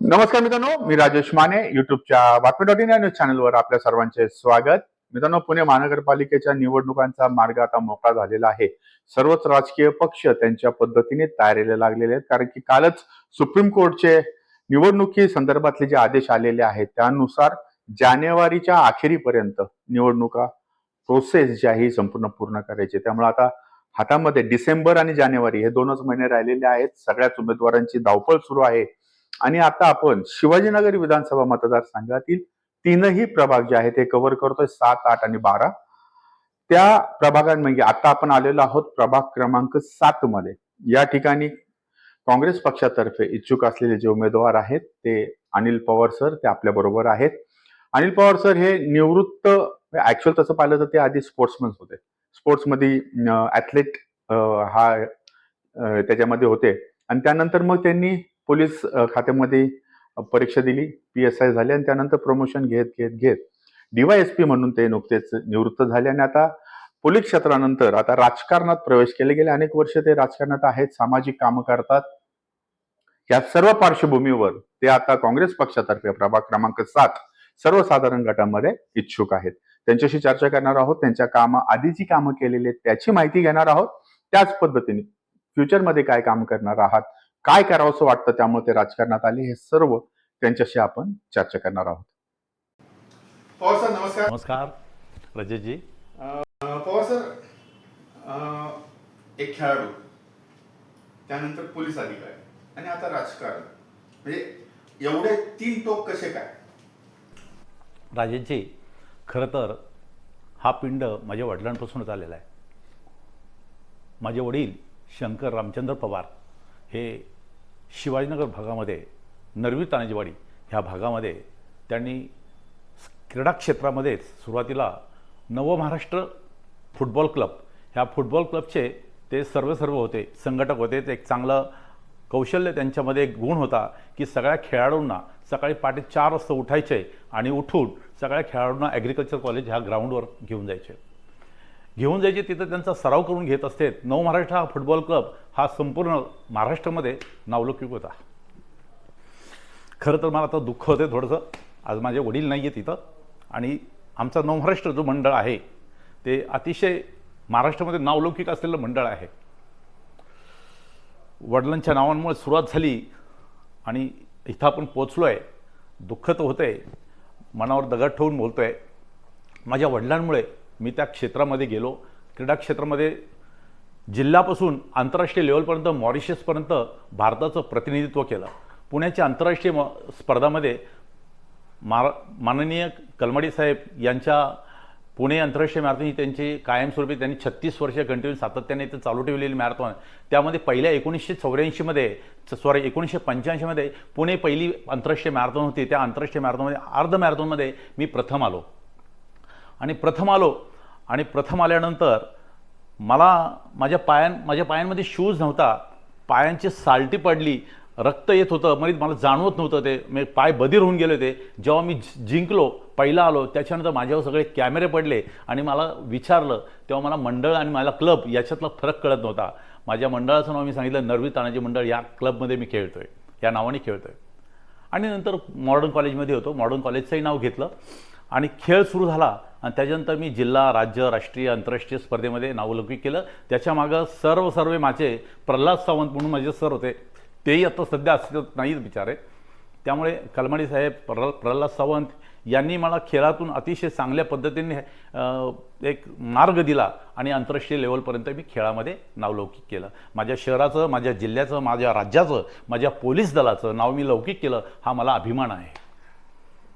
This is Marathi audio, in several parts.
नमस्कार मित्रांनो मी राजेश माने युट्यूबच्या बातमी डॉट इन या न्यूज चॅनलवर आपल्या सर्वांचे स्वागत. मित्रांनो पुणे महानगरपालिकेच्या निवडणुकांचा मार्ग आता मोकळा झालेला आहे. सर्वच राजकीय पक्ष त्यांच्या पद्धतीने तयारीला लागलेले आहेत कारण की कालच सुप्रीम कोर्टचे निवडणुकी संदर्भातले जे आदेश आलेले आहेत त्यानुसार जानेवारीच्या अखेरीपर्यंत निवडणुका प्रोसेस जी आहे ही संपूर्ण पूर्ण करायची त्यामुळे आता हातामध्ये डिसेंबर आणि जानेवारी हे दोनच महिने राहिलेले आहेत. सगळ्याच उमेदवारांची धावपळ सुरू आहे. आणि आता आपण शिवाजीनगर विधानसभा मतदारसंघातील तीनही प्रभाग जे आहेत ते कव्हर करतोय सात आठ आणि बारा. त्या प्रभागांमध्ये म्हणजे आता आपण आलेलो आहोत प्रभाग क्रमांक सात मध्ये. या ठिकाणी काँग्रेस पक्षातर्फे इच्छुक असलेले जे उमेदवार आहेत ते अनिल पवार सर ते आपल्या बरोबर आहेत. अनिल पवार सर हे निवृत्त ऍक्च्युअल तसं पाहिलं तर ते आधी स्पोर्ट्समन होते. स्पोर्ट्समध्ये ऍथलेट हा त्याच्यामध्ये होते. आणि त्यानंतर मग त्यांनी पोलीस खात्यामध्ये परीक्षा दिली पी एस आय झाले आणि त्यानंतर प्रमोशन घेत घेत घेत डीवायएसपी म्हणून ते नुकतेच निवृत्त झाले आणि आता पोलीस क्षेत्रानंतर आता राजकारणात प्रवेश केले गेले. अनेक वर्ष ते राजकारणात आहेत सामाजिक कामं करतात. या सर्व पार्श्वभूमीवर ते आता काँग्रेस पक्षातर्फे प्रभाग क्रमांक सात सर्वसाधारण गटामध्ये इच्छुक आहेत. त्यांच्याशी चर्चा करणार आहोत. त्यांच्या कामं आधीची कामं केलेली आहेत त्याची माहिती घेणार आहोत. त्याच पद्धतीने फ्युचरमध्ये काय काम करणार आहात काय करावं असं वाटतं त्यामुळे ते राजकारणात आले हे सर्व त्यांच्याशी आपण चर्चा करणार आहोत. पवार सर नमस्कार. नमस्कार. रजतजी पवार सर एक खेळाडू त्यानंतर पोलीस अधिकारी आणि आता राजकारण. म्हणजे एवढे तीन टोक कसे काय? राजेशजी खरं तर हा पिंड माझ्या वडिलांपासूनच आलेला आहे. माझे वडील शंकर रामचंद्र पवार हे शिवाजीनगर भागामध्ये नरवी तानाजीवाडी ह्या भागामध्ये त्यांनी क्रीडा क्षेत्रामध्येच सुरुवातीला नवमहाराष्ट्र फुटबॉल क्लब ह्या फुटबॉल क्लबचे ते सर्व सर्व होते संघटक होते ते एक चांगलं कौशल्य त्यांच्यामध्ये एक गुण होता की सगळ्या खेळाडूंना सकाळी पहाटे चार वाजता उठायचे आणि उठून सगळ्या खेळाडूंना ॲग्रिकल्चर कॉलेज ह्या ग्राउंडवर घेऊन जायचे. घेऊन जायचे तिथं त्यांचा सराव करून घेत असते. नव महाराष्ट्र हा फुटबॉल क्लब हा संपूर्ण महाराष्ट्रामध्ये नावलौकिक होता. खरं तर मला आता दुःख होते थोडंसं. आज माझे वडील नाही आहेत तिथं. आणि आमचा नवमहाराष्ट्र जो मंडळ आहे ते अतिशय महाराष्ट्रामध्ये नावलौकिक असलेलं मंडळ आहे. वडिलांच्या नावांमुळे सुरुवात झाली आणि इथं आपण पोचलो आहे दुःख तर होतं आहे मनावर दगड ठेवून बोलतो आहे माझ्या वडिलांमुळे मी त्या क्षेत्रामध्ये गेलो. क्रीडा क्षेत्रामध्ये जिल्ह्यापासून आंतरराष्ट्रीय लेवलपर्यंत मॉरिशसपर्यंत भारताचं प्रतिनिधित्व केलं. पुण्याच्या आंतरराष्ट्रीय म स्पर्धामध्ये मार माननीय कलमाडी साहेब यांच्या पुणे आंतरराष्ट्रीय मॅरेथॉन ही त्यांची कायमस्वरूपी त्यांनी छत्तीस वर्ष कंटिन्यू सातत्याने ते चालू ठेवलेली मॅरेथॉन. त्यामध्ये पहिल्या एकोणीसशे चौऱ्याऐंशीमध्ये सॉरी एकोणीसशे पंच्याऐंशीमध्ये पुणे पहिली आंतरराष्ट्रीय मॅरेथॉन होती. त्या आंतरराष्ट्रीय मॅरेथॉनमध्ये अर्ध मॅरेथॉनमध्ये मी प्रथम आलो. आणि प्रथम आलो आणि प्रथम आल्यानंतर मला माझ्या पायां माझ्या पायांमध्ये शूज नव्हता. पायांची सालटी पडली. रक्त येत होतं. म्हणजे मला जाणवत नव्हतं ते. मी पाय बधीर होऊन गेले होते. जेव्हा मी जिंकलो पहिला आलो त्याच्यानंतर माझ्यावर सगळे कॅमेरे पडले आणि मला विचारलं तेव्हा मला मंडळ आणि मला क्लब याच्यातला फरक कळत नव्हता. माझ्या मंडळाचं नाव मी सांगितलं नरवी तानाजी मंडळ. या क्लबमध्ये मी खेळतो आहे या नावाने खेळतो आहे आणि नंतर मॉडर्न कॉलेजमध्ये होतो. मॉडर्न कॉलेजचंही नाव घेतलं. आणि खेळ सुरू झाला. आणि त्याच्यानंतर मी जिल्हा राज्य राष्ट्रीय आंतरराष्ट्रीय स्पर्धेमध्ये नावलौकिक केलं. त्याच्यामागं सर्व सर्व माझे प्रल्हाद सावंत म्हणून माझे सर होते. तेही आता सध्या अस्तित्वात नाहीच बिचारे. त्यामुळे कलमाडी साहेब प्रल्हाद प्रल्हाद सावंत यांनी मला खेळातून अतिशय चांगल्या पद्धतीने एक मार्ग दिला आणि आंतरराष्ट्रीय लेवलपर्यंत मी खेळामध्ये नावलौकिक केलं. माझ्या शहराचं माझ्या जिल्ह्याचं माझ्या राज्याचं माझ्या पोलीस दलाचं नाव मी लौकिक केलं हा मला अभिमान आहे.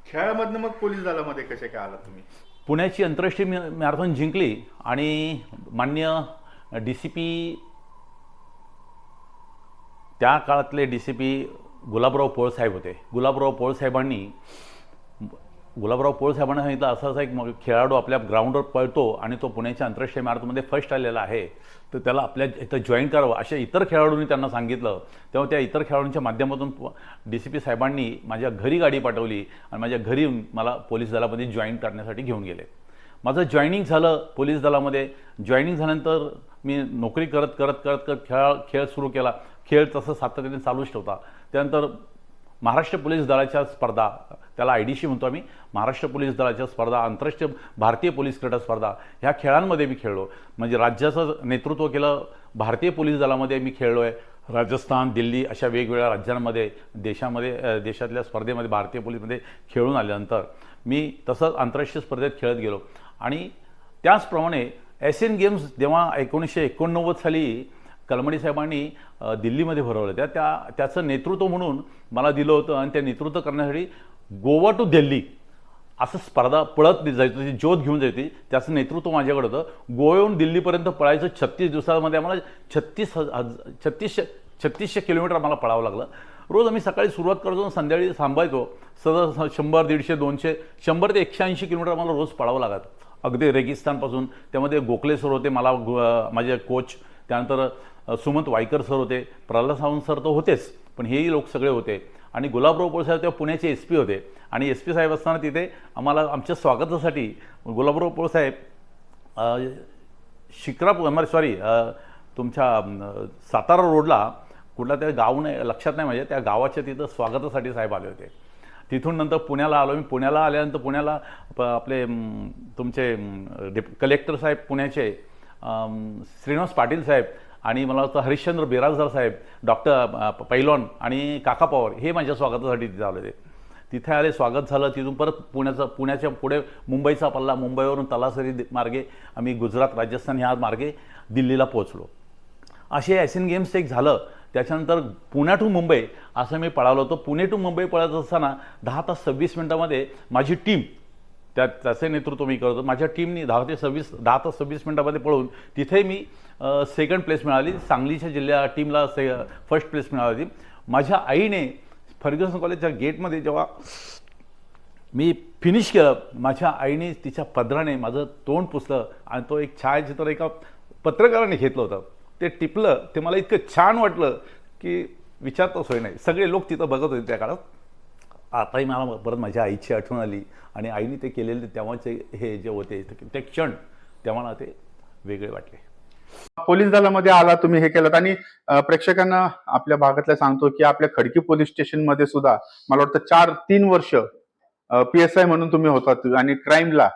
खेळामधनं मग पोलीस दलामध्ये कसे काय आलात तुम्ही? पुण्याची आंतरराष्ट्रीय मॅरेथॉन जिंकली आणि मान्य डी सी पी त्या काळातले डी सी पी गुलाबराव पोळसाहेब होते. गुलाबराव पोळसाहेबांनी गुलाबराव पोळसाहेबांना सांगितलं असा असा एक मग खेळाडू आपल्या ग्राउंडवर पळतो आणि तो पुण्याच्या आंतरराष्ट्रीय मॅरेथॉनमध्ये फर्स्ट आलेला आहे तर त्याला आपल्या इथं जॉईन करावं अशा इतर खेळाडूंनी त्यांना सांगितलं. तेव्हा त्या इतर खेळाडूंच्या माध्यमातून डी सी पी साहेबांनी माझ्या घरी गाडी पाठवली आणि माझ्या घरी येऊन मला पोलीस दलामध्ये जॉईन करण्यासाठी घेऊन गेले. माझं जॉईनिंग झालं पोलीस दलामध्ये. जॉईनिंग झाल्यानंतर मी नोकरी करत करत करत करत खेळ खेळ सुरू केला. खेळ तसं सातत्याने चालूच ठेवता. त्यानंतर महाराष्ट्र पोलीस दलाच्या स्पर्धा त्याला आय डी सी म्हणतो आम्ही महाराष्ट्र पोलीस दलाच्या स्पर्धा आंतरराष्ट्रीय भारतीय पोलीस क्रीडा स्पर्धा ह्या खेळांमध्ये मी खेळलो. म्हणजे राज्याचं नेतृत्व केलं भारतीय पोलीस दलामध्ये मी खेळलो आहे राजस्थान दिल्ली अशा वेगवेगळ्या राज्यांमध्ये देशामध्ये देशातल्या स्पर्धेमध्ये भारतीय पोलीसमध्ये खेळून आल्यानंतर मी तसंच आंतरराष्ट्रीय स्पर्धेत खेळत गेलो. आणि त्याचप्रमाणे एशियन गेम्स जेव्हा एकोणीसशे एकोणनव्वद साली कलमणी साहेबांनी दिल्लीमध्ये भरवलं त्या त्या त्याचं नेतृत्व म्हणून मला दिलं होतं आणि ते नेतृत्व करण्यासाठी गोवा टू दिल्ली असं स्पर्धा पळत जायचं जी ज्योत घेऊन जायची त्याचं नेतृत्व माझ्याकडे होतं. गोव्याहून दिल्लीपर्यंत पळायचं छत्तीस दिवसामध्ये आम्हाला छत्तीस हज छत्तीसशे छत्तीसशे किलोमीटर आम्हाला पळावं लागलं. रोज आम्ही सकाळी सुरुवात करतो आणि संध्याकाळी थांबायचो. सदर शंभर दीडशे दोनशे शंभर ते एकशे ऐंशी किलोमीटर आम्हाला रोज पळावं लागत. अगदी रेगिस्तानपासून. त्यामध्ये गोखलेसर होते मला गो- माझे कोच त्यानंतर सुमंत वायकर सर होते प्रल्हाद सावंत सर तर होतेच पण हेही लोक सगळे होते. आणि गुलाबराव पोळसाहेब तेव्हा पुण्याचे एस पी होते. आणि एस पी साहेब असताना तिथे आम्हाला आमच्या स्वागतासाठी गुलाबराव पोळसाहेब साहेब शिक्रापूर सॉरी तुमच्या सातारा रोडला कुठला त्या गाव नाही लक्षात नाही म्हणजे त्या गावाच्या तिथं स्वागतासाठी साहेब आले होते. तिथून नंतर पुण्याला आलो मी. पुण्याला आल्यानंतर पुण्याला प- आपले तुमचे डिप कलेक्टर साहेब पुण्याचे श्रीनिवास पाटील साहेब आणि मला वाटतं हरिश्चंद्र बिराजदार साहेब डॉक्टर पैलॉन आणि काका पवार हे माझ्या स्वागतासाठी तिथे आले होते तिथे आले स्वागत झालं. तिथून परत पुण्याचा पुण्याच्या पुढे मुंबईचा पल्ला मुंबईवरून तलासरी मार्गे आम्ही गुजरात राजस्थान ह्या मार्गे दिल्लीला पोहोचलो. असे एशियन गेम्स एक झालं. त्याच्यानंतर पुण्या टू मुंबई असं मी पळालो होतो. पुणे टू मुंबई पळत असताना दहा तास सव्वीस मिनटामध्ये माझी टीम त्या त्याचे नेतृत्व मी करतो माझ्या टीमनी दहा ते सव्वीस दहा तास सव्वीस मिनटामध्ये पळून तिथे मी सेकंड प्लेस मिळाली. सांगलीच्या जिल्ह्या टीमला से फर्स्ट प्लेस मिळाली. होती माझ्या आईने फर्ग्युसन कॉलेजच्या गेटमध्ये जेव्हा मी फिनिश केलं माझ्या आईने तिच्या पदराने माझं तोंड पुसलं आणि तो एक छायाचित्र एका पत्रकाराने घेतलं होतं. ते टिपलं. ते मला इतकं छान वाटलं की विचारता सोय नाही. सगळे लोक तिथं बघत होते त्या काळात. आताही मला परत माझ्या आईची आठवण आली आणि आईने ते केलेले तेव्हाचे हे जे होते ते क्षण तेव्हा मला ते वेगळे वाटले. पोलीस दलामध्ये आला तुम्ही हे केलं. आणि प्रेक्षकांना आपल्या भागातल्या सांगतो की आपल्या खडकी पोलीस स्टेशनमध्ये सुद्धा मला वाटतं चार तीन वर्ष पी एस आय म्हणून तुम्ही होतात आणि क्राईमला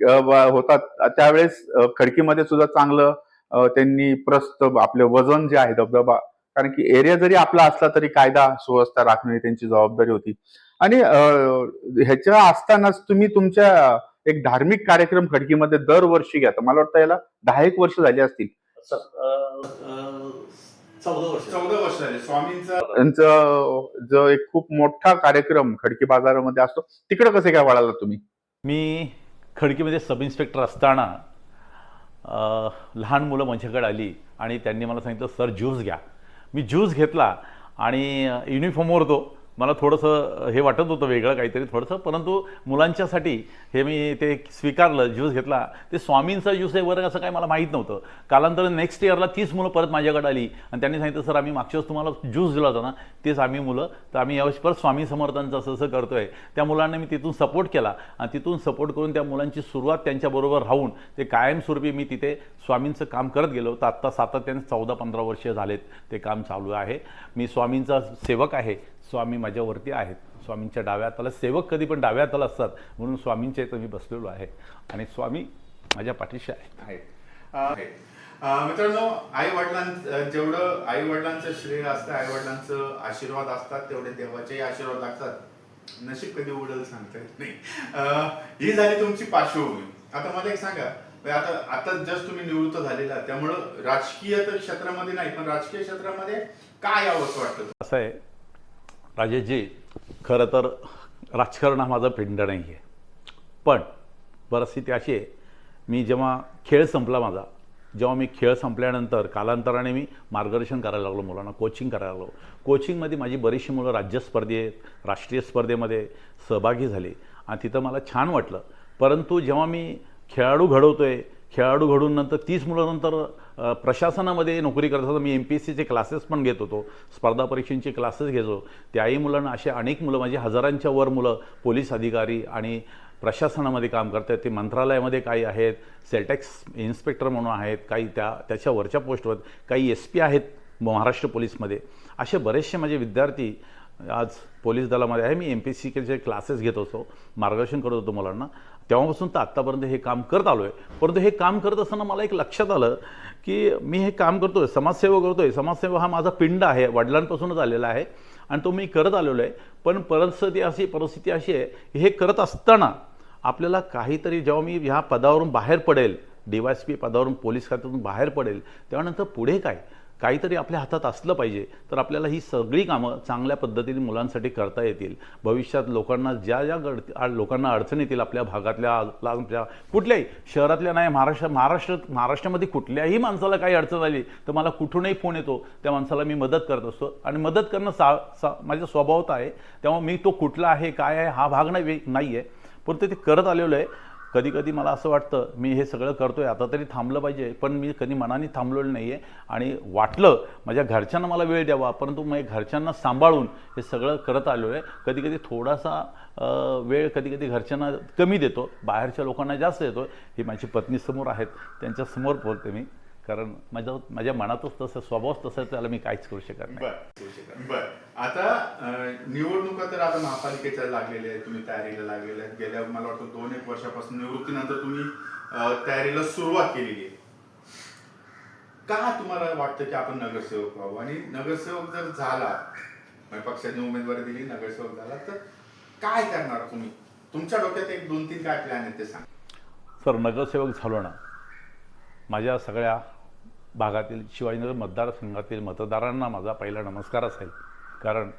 होतात. त्यावेळेस खडकीमध्ये सुद्धा चांगलं त्यांनी प्रस्त आपले वजन जे आहे दबदबा कारण की एरिया जरी आपला असला तरी कायदा सुव्यवस्था राखणे त्यांची जबाबदारी होती. आणि ह्याच्या असतानाच तुम्ही तुमच्या एक धार्मिक कार्यक्रम खडकीमध्ये दरवर्षी घ्या. मला वाटतं याला दहा एक वर्ष झाली असतील. चौदा वर्ष. चौदा वर्ष झाली. स्वामींचा त्यांचं जो एक खूप मोठा कार्यक्रम खडकी बाजारामध्ये असतो तिकडे कसे काय वळाला तुम्ही? मी खडकीमध्ये सब इन्स्पेक्टर असताना लहान मुलं माझ्याकडे आली आणि त्यांनी मला सांगितलं सर ज्यूस घ्या. मी ज्यूस घेतला आणि युनिफॉर्मवर होतो. मला थोडंसं हे वाटत होतं वेगळं काहीतरी थोडंसं परंतु मुलांच्यासाठी हे मी ते स्वीकारलं ज्यूस घेतला. ते स्वामींचा ज्यूस आहे वगैरे असं काही मला माहीत नव्हतं. कालांतर नेक्स्ट इयरला तीच मुलं परत माझ्याकडे आली. आणि त्यांनी सांगितलं सर आम्ही मागच्या वेळेस तुम्हाला ज्यूस दिला होता ना तेच आम्ही मुलं तर आम्ही यावेळेस परत स्वामी समर्थांचं असं असं करतो आहे त्या मुलांना मी तिथून सपोर्ट केला. आणि तिथून सपोर्ट करून त्या मुलांची सुरुवात त्यांच्याबरोबर राहून ते कायमस्वरूपी मी तिथे स्वामींचं काम करत गेलो. तर आत्ता सातत्याने चौदा पंधरा वर्ष झालेत ते काम चालू आहे. मी स्वामींचा सेवक आहे. स्वामी माझ्यावरती आहेत. स्वामींच्या डाव्या हाताला सेवक कधी पण डाव्या हाताला असतात म्हणून स्वामींच्या इथं मी बसलेलो आहे. आणि स्वामी माझ्या पाठीशी आहेत. मित्रांनो आई वडिलांचं जेवढं आई वडिलांचं श्रेय असतं आई वडिलांचं आशीर्वाद असतात तेवढे देवाचेही आशीर्वाद लागतात. नशीब कधी उडल सांगता येत नाही. ही झाली तुमची पार्श्वभूमी. आता मला एक सांगा म्हणजे आता आता जस्ट तुम्ही निवृत्त झालेला त्यामुळं राजकीय तर क्षेत्रामध्ये नाही पण राजकीय क्षेत्रामध्ये काय यावं असं वाटतं? असं आहे राजेशजी खरं तर राजकारण हा माझा पिंड नाही आहे पण परिस्थिती अशी आहे मी जेव्हा खेळ संपला माझा जेव्हा मी खेळ संपल्यानंतर कालांतराने मी मार्गदर्शन करायला लागलो मुलांना कोचिंग करायला लागलो. कोचिंगमध्ये माझी बरीचशी मुलं राज्य स्पर्धेत राष्ट्रीय स्पर्धेमध्ये सहभागी झाली. आणि तिथं मला छान वाटलं. परंतु जेव्हा मी खेळाडू घडवतो आहे खेळाडू घडून नंतर तीस मुलं नंतर प्रशासनामध्ये नोकरी करत होतो मी एम पी एस सीचे क्लासेस पण घेत होतो. स्पर्धा परीक्षांचे क्लासेस घेतो त्याही मुलांना असे अनेक मुलं म्हणजे हजारांच्या वर मुलं पोलीस अधिकारी आणि प्रशासनामध्ये काम करतात. ते मंत्रालयामध्ये काही आहेत सेलटॅक्स इन्स्पेक्टर म्हणून आहेत काही त्या त्याच्या वरच्या पोस्टवर काही एस पी आहेत महाराष्ट्र पोलीसमध्ये. असे बरेचसे माझे विद्यार्थी आज पोलीस दलामध्ये आहे. मी एम पी सी केचे क्लासेस घेत असतो मार्गदर्शन करत होतो मुलांना. तेव्हापासून तर आत्तापर्यंत हे काम करत आलो आहे परंतु हे काम करत असताना मला एक लक्षात आलं की मी हे काम करतो आहे समाजसेवा करतो आहे समाजसेवा हा माझा पिंड आहे. वडिलांपासूनच आलेला आहे. आणि तो मी करत आलेलो आहे. पण परिस्थिती अशी परिस्थिती अशी आहे हे करत असताना आपल्याला काहीतरी जेव्हा मी ह्या पदावरून बाहेर पडेल डी वाय एस पी पदावरून पोलीस खात्यातून बाहेर पडेल त्यानंतर पुढे काय? काहीतरी आपल्या हातात असलं पाहिजे तर आपल्याला ही सगळी कामं चांगल्या पद्धतीने मुलांसाठी करता येतील. भविष्यात लोकांना ज्या ज्या गड लोकांना अडचण येतील आपल्या भागातल्या आपल्या कुठल्याही शहरातल्या नाही महाराष्ट्र महाराष्ट्र महाराष्ट्रामध्ये कुठल्याही माणसाला काही अडचण आली तर मला कुठूनही फोन येतो त्या माणसाला मी मदत करत असतो. आणि मदत करणं सा सा माझ्या स्वभावत आहे तेव्हा मी तो कुठला आहे काय आहे हा भाग नाही नाही आहे परंतु ते करत आलेलो आहे. कधी कधी मला असं वाटतं मी हे सगळं करतो आहे आता तरी थांबलं पाहिजे पण मी कधी मनाने थांबलेलं नाही आहे आणि वाटलं माझ्या घरच्यांना मला वेळ द्यावा परंतु मग घरच्यांना सांभाळून हे सगळं करत आलो आहे कधी कधी थोडासा वेळ कधी कधी घरच्यांना कमी देतो बाहेरच्या लोकांना जास्त देतो. ही माझी पत्नी समोर आहेत त्यांच्यासमोर बोलते मी कारण माझ्या माझ्या मनातच तसं स्वभावच तसं त्याला मी काहीच करू शकत नाही. आता निवडणुका तर आता महापालिकेच्या लागलेल्या आहेत तुम्ही तयारीला लागलेल्या आहेत. गेल्या मला वाटतं दोन एक वर्षापासून निवृत्तीनंतर तुम्ही तयारीला सुरुवात केलेली आहे. का तुम्हाला वाटतं की आपण नगरसेवक व्हावं? आणि नगरसेवक जर झाला म्हणजे पक्षाने उमेदवारी दिली नगरसेवक झाला तर काय करणार तुम्ही? तुमच्या डोक्यात एक दोन तीन काय प्लॅन आहेत ते सांग. सर नगरसेवक झालो ना माझ्या सगळ्या भागातील शिवाजीनगर मतदारसंघातील मतदारांना माझा पहिला नमस्कार असेल. कारण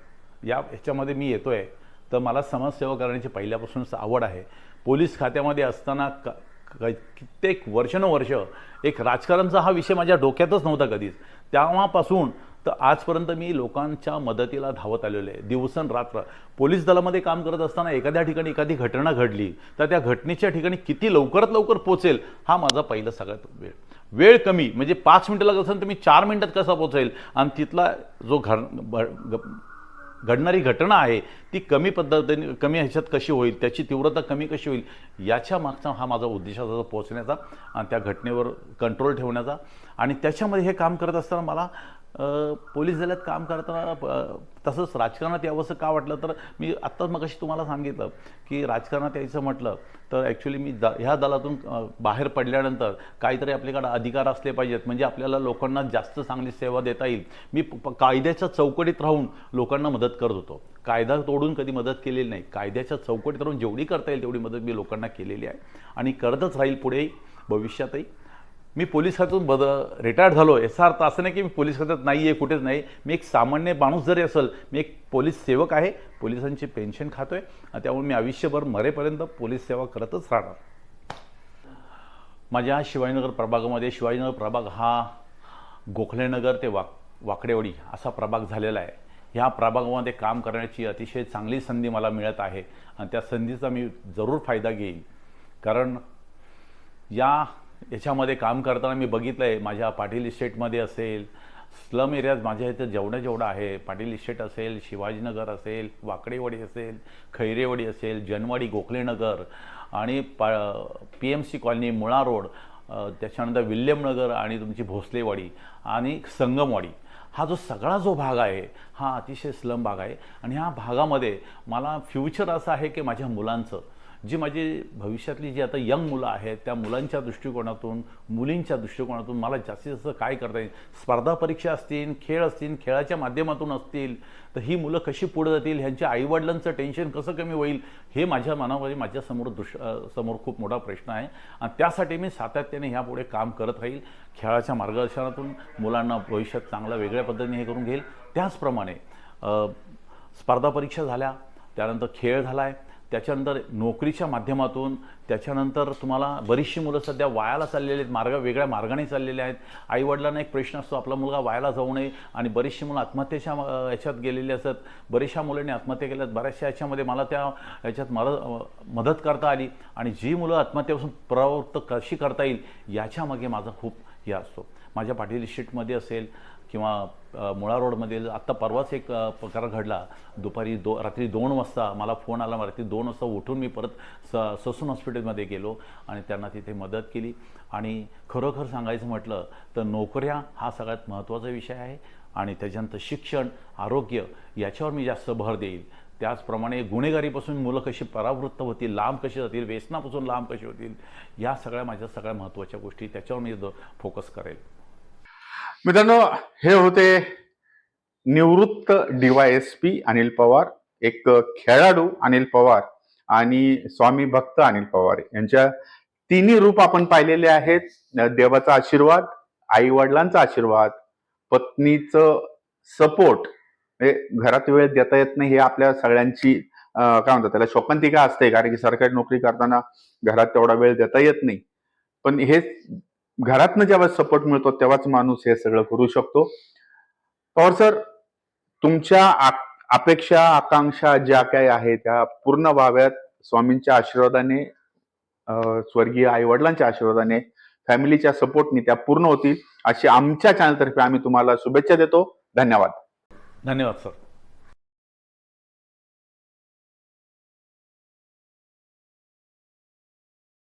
या ह्याच्यामध्ये मी येतो आहे तर मला समाजसेवा करण्याची पहिल्यापासूनच आवड आहे. पोलीस खात्यामध्ये असताना क कित्येक वर्षानुवर्ष एक राजकारणचा हा विषय माझ्या डोक्यातच नव्हता कधीच. तेव्हापासून तर आजपर्यंत मी लोकांच्या मदतीला धावत आलेलो आहे. दिवसनरात्र पोलीस दलामध्ये काम करत असताना एखाद्या ठिकाणी एखादी घटना घडली तर त्या घटनेच्या ठिकाणी किती लवकरात लवकर पोचेल हा माझा पहिला सगळ्यात वेळ. वेळ कमी म्हणजे पाच मिनटं लागत असेल तर मी चार मिनटात कसा पोचेल आणि तिथला जो घड घडणारी घटना आहे ती कमी पद्धतीने कमी ह्याच्यात कशी होईल त्याची तीव्रता कमी कशी होईल याच्या मागचा हा माझा उद्देश असा पोहोचण्याचा आणि त्या घटनेवर कंट्रोल ठेवण्याचा. आणि त्याच्यामध्ये हे काम करत असताना मला पोलीस दलात काम करताना तसंच राजकारणात यावंसं का वाटलं? तर मी आत्ताच मग तुम्हाला सांगितलं की राजकारणात यायचं म्हटलं तर ॲक्च्युली मी द ह्या दलातून बाहेर पडल्यानंतर काहीतरी आपल्याकडे अधिकार असले पाहिजेत. म्हणजे आपल्याला लोकांना जास्त चांगली सेवा देता येईल. मी प- कायद्याच्या चौकटीत राहून लोकांना मदत करत होतो. कायदा तोडून कधी मदत केलेली नाही. कायद्याच्या चौकटीत राहून जेवढी करता येईल तेवढी मदत मी लोकांना केलेली आहे. आणि करतच राहील पुढेही भविष्यातही. मी पोलीस खात्यातून बद रिटायर्ड झालो. याचा अर्थ असं नाही की मी पोलीस खात्यात नाही आहे कुठेच नाही. मी एक सामान्य माणूस जरी असेल मी एक पोलीस सेवक आहे पोलिसांची पेन्शन खातो आणि त्यामुळे मी आयुष्यभर मरेपर्यंत पोलीस सेवा करतच राहणार. माझ्या शिवाजीनगर प्रभागामध्ये शिवाजीनगर प्रभाग हा गोखलेनगर ते वाक वाकडेवाडी असा प्रभाग झालेला आहे. ह्या प्रभागामध्ये काम करण्याची अतिशय चांगली संधी मला मिळत आहे आणि त्या संधीचा मी जरूर फायदा घेईन. कारण या याच्यामध्ये काम करताना मी बघितलं आहे माझ्या पाटील इस्टेटमध्ये असेल स्लम एरियात माझ्या इथं जेवढं जेवढं आहे पाटील इस्टेट असेल शिवाजीनगर असेल वाकडेवाडी असेल खैरेवाडी असेल जनवाडी गोखलेनगर आणि पा P M C colony Mula road त्याच्यानंतर विल्यमनगर आणि तुमची भोसलेवाडी आणि संगमवाडी. हा जो सगळा जो भाग आहे हा अतिशय स्लम भाग आहे. आणि ह्या भागामध्ये मला फ्युचर असं आहे की माझ्या मुलांचं जी माझी भविष्यातली जी आता यंग मुलं आहेत त्या मुलांच्या दृष्टिकोनातून मुलींच्या दृष्टिकोनातून मला जास्तीत जास्त काय करता येईल? स्पर्धा परीक्षा असतील खेळ असतील खेळाच्या माध्यमातून असतील तर ही मुलं कशी पुढे जातील ह्यांच्या आईवडिलांचं टेन्शन कसं कमी होईल हे माझ्या मनामध्ये माझ्यासमोर दृश समोर खूप मोठा प्रश्न आहे. आणि त्यासाठी मी सातत्याने ह्यापुढे काम करत राहील. खेळाच्या मार्गदर्शनातून मुलांना भविष्यात चांगल्या वेगळ्या पद्धतीने हे करून घेईल. त्याचप्रमाणे स्पर्धा परीक्षा झाल्या त्यानंतर खेळ झाला आहे त्याच्यानंतर नोकरीच्या माध्यमातून त्याच्यानंतर तुम्हाला बरीचशी मुलं सध्या वायाला चाललेली आहेत मार्ग वेगळ्या मार्गाने चाललेले आहेत. आईवडिलांना एक प्रश्न असतो आपला मुलगा वायाला जाऊ नये आणि बरीचशी मुलं आत्महत्येच्या याच्यात गेलेली असतात. बऱ्याचशा मुलांनी आत्महत्या केल्यात बऱ्याचशा याच्यामध्ये मला त्या याच्यात मला मदत करता आली आणि जी मुलं आत्महत्येपासून प्रवृत्त कशी करता येईल याच्यामागे माझा खूप हे असतो. माझ्या पाटील स्ट्रीटमध्ये असेल किंवा मुळा रोडमधील आत्ता परवाच एक प्रकार घडला. दुपारी दो रात्री दोन वाजता मला फोन आला. रात्री दोन वाजता उठून मी परत स ससून हॉस्पिटलमध्ये गेलो आणि त्यांना तिथे मदत केली. आणि खरोखर सांगायचं म्हटलं तर नोकऱ्या हा सगळ्यात महत्त्वाचा विषय आहे आणि त्याच्यानंतर शिक्षण आरोग्य याच्यावर मी जास्त भर देईल. त्याचप्रमाणे गुन्हेगारीपासून मुलं कशी परावृत्त होतील लांब कशी जातील व्यसनापासून लांब कशी होतील या सगळ्या माझ्या सगळ्या महत्त्वाच्या गोष्टी त्याच्यावर मी फोकस करेल. मित्रांनो हे होते निवृत्त डीवायएसपी अनिल पवार एक खेळाडू अनिल पवार आणि स्वामी भक्त अनिल पवार. यांच्या तिन्ही रूप आपण पाहिलेले आहेत. देवाचा आशीर्वाद आई वडिलांचा आशीर्वाद पत्नीचं सपोर्ट. म्हणजे घरात वेळ देता येत नाही हे आपल्या सगळ्यांची काय म्हणतात त्याला शोकांतिका असते. कारण की सरकारी नोकरी करताना घरात तेवढा वेळ देता येत नाही. पण हे घरातनं जेव्हा सपोर्ट मिळतो तेव्हाच माणूस हे सगळं करू शकतो. पवार सर तुमच्या अपेक्षा आकांक्षा ज्या काही आहेत त्या पूर्ण व्हाव्यात. स्वामींच्या आशीर्वादाने स्वर्गीय आई वडिलांच्या आशीर्वादाने फॅमिलीच्या सपोर्टने त्या पूर्ण होतील. अशी आमच्या चॅनलतर्फे आम्ही तुम्हाला शुभेच्छा देतो. धन्यवाद. धन्यवाद सर.